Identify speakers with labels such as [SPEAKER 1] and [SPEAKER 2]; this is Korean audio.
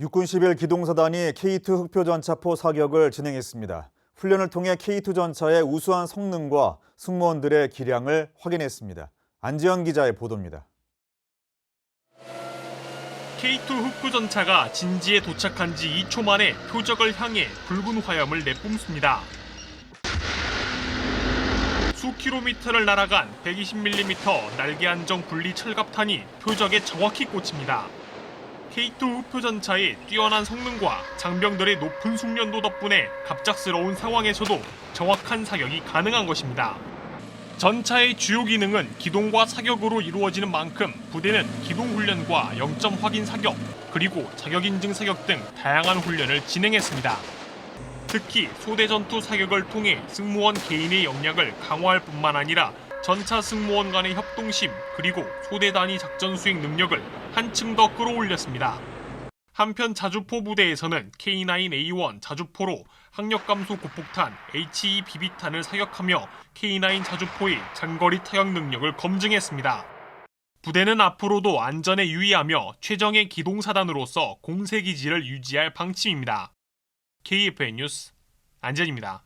[SPEAKER 1] 육군 11 기동사단이 K2 흑표 전차포 사격을 진행했습니다. 훈련을 통해 K2 전차의 우수한 성능과 승무원들의 기량을 확인했습니다. 안지현 기자의 보도입니다.
[SPEAKER 2] K2 흑구 전차가 진지에 도착한 지 2초 만에 표적을 향해 붉은 화염을 내뿜습니다. 수 킬로미터를 날아간 120mm 날개 안정 분리 철갑탄이 표적에 정확히 꽂힙니다. K2 흑표 전차의 뛰어난 성능과 장병들의 높은 숙련도 덕분에 갑작스러운 상황에서도 정확한 사격이 가능한 것입니다. 전차의 주요 기능은 기동과 사격으로 이루어지는 만큼 부대는 기동 훈련과 영점 확인 사격, 그리고 자격 인증 사격 등 다양한 훈련을 진행했습니다. 특히 소대 전투 사격을 통해 승무원 개인의 역량을 강화할 뿐만 아니라 전차 승무원 간의 협동심 그리고 소대 단위 작전 수행 능력을 한층 더 끌어올렸습니다. 한편 자주포 부대에서는 K9A1 자주포로 학력 감소 고폭탄 HE 비비탄을 사격하며 K9 자주포의 장거리 타격 능력을 검증했습니다. 부대는 앞으로도 안전에 유의하며 최정의 기동사단으로서 공세 기지를 유지할 방침입니다. KFN 뉴스 안전입니다.